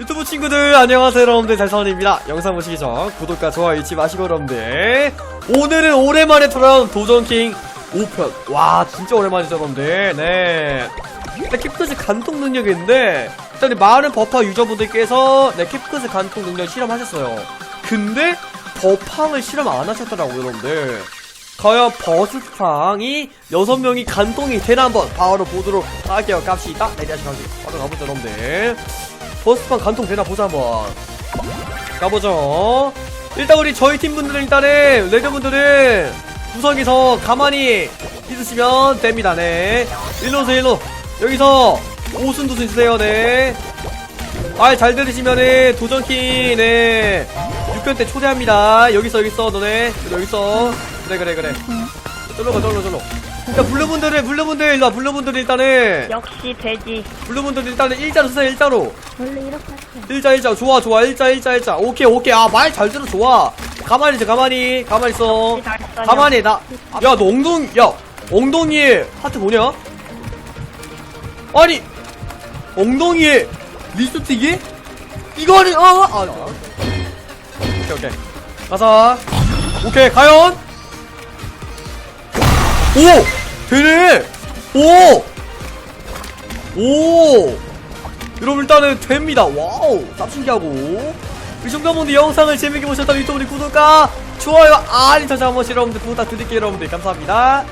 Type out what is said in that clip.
유튜브 친구들 안녕하세요 여러분들. 달선입니다. 영상 보시기 전 구독과 좋아요 잊지 마시고 여러분들. 오늘은 오랜만에 돌아온 도전킹 5편. 와 진짜 오랜만이죠 여러분들. 네. 일단 캡컷의 간통 능력이 있는데 일단 많은 버파 유저분들께서 네 캡컷의 간통 능력 실험하셨어요. 근데 버팡을 실험 안 하셨더라고요 여러분들 과연 버스팡이 6명이 간통이 되나 한번 바로 보도록 할게요. 갑시다. 네 자식하게 바로 가보죠 여러분들. 버스판 간통 되나 보자 한번. 가보죠. 일단 우리 저희 팀분들은 일단은 레드분들은 구석에서 가만히 있으시면 됩니다. 네. 일로 오세요 일로. 여기서 오순도순 있으세요 네말 잘 들으시면은 도전키 네. 6편 때 초대합니다. 여기서 여기서 너네. 여기 있어 그래 그래 그래. 쫄로 가 쫄로 쫄로 일단 블루분들은 블루분들 일로 와 블루분들 일단은. 역시 돼지. 블루분들 일단은 일자로 쓰세요 일자로. 원래 이렇게 하세요. 일자 일자. 좋아 좋아. 일자 일자 일자. 오케이 오케이. 아 말 잘 들어. 좋아. 가만히 있어 가만히. 가만히 있어. 가만히 나야 너 엉덩이 야 엉덩이에 하트 뭐냐? 아니 엉덩이에 립스틱이 이거는 어아 아, 오케이 오케이. 가자. 오케이 과연 오 되네 오 오! 여러분 일단은 됩니다. 와우! 쌉신기하고 이 정도분들 영상을 재밌게 보셨다면 유튜브 구독과 좋아요, 알림 설정 한 번씩 여러분들 부탁드릴게요 여러분들 감사합니다.